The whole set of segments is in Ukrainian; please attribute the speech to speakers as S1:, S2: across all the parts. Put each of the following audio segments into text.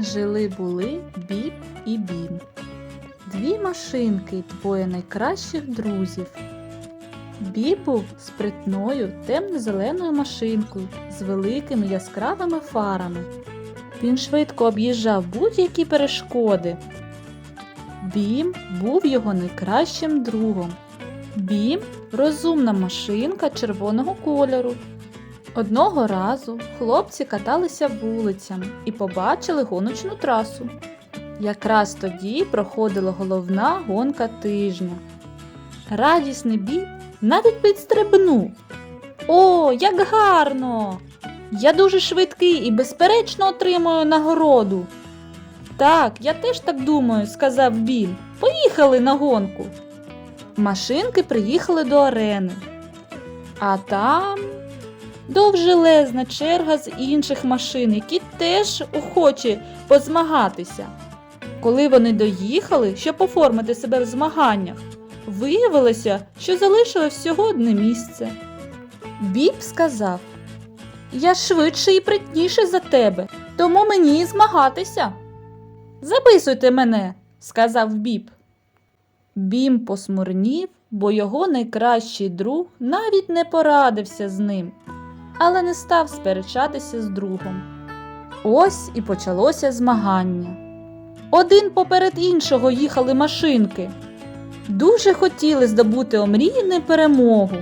S1: Жили були Біб і Бім. Дві машинки, двоє найкращих друзів. Біб був спритною темно-зеленою машинкою з великими яскравими фарами. Він швидко об'їжджав будь-які перешкоди. Бім був його найкращим другом. Бім розумна машинка червоного кольору. Одного разу хлопці каталися вулицями і побачили гоночну трасу. Якраз тоді проходила головна гонка тижня. Радісний біб навіть підстрибнув. О, як гарно! Я дуже швидкий і безперечно отримую нагороду. Так, я теж так думаю, сказав Бім. Поїхали на гонку. Машинки приїхали до арени. А там довжелезна черга з інших машин, які теж охочі позмагатися. Коли вони доїхали, щоб оформити себе в змаганнях, виявилося, що залишили всього одне місце. Біб сказав: Я швидше і притніше за тебе, тому мені і змагатися. Записуйте мене, сказав Біб. Бім посмурнів, бо його найкращий друг навіть не порадився з ним, але не став сперечатися з другом. Ось і почалося змагання. Один поперед іншого їхали машинки. Дуже хотіли здобути омріяну перемогу.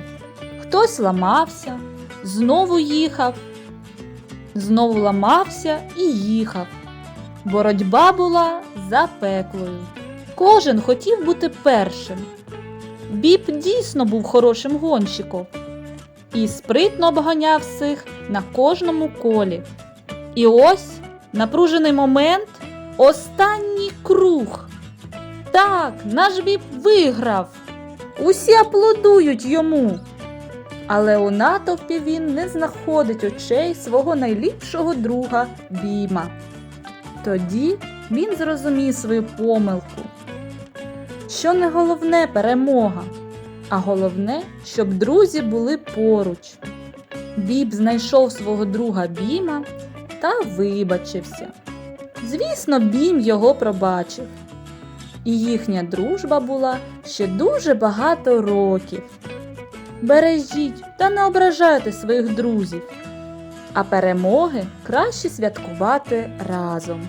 S1: Хтось ламався, знову їхав, знову ламався і їхав. Боротьба була запеклою. Кожен хотів бути першим. Біб дійсно був хорошим гонщиком і спритно обганяв всіх на кожному колі. І ось напружений момент останній круг. Так, наш біб виграв. Усі аплодують йому. Але у натовпі він не знаходить очей свого найліпшого друга Біма. Тоді він зрозумів свою помилку. Що не головне перемога, а головне, щоб друзі були поруч. Біб знайшов свого друга Біма та вибачився. Звісно, Бім його пробачив. І їхня дружба була ще дуже багато років. Бережіть та не ображайте своїх друзів, а перемоги краще святкувати разом.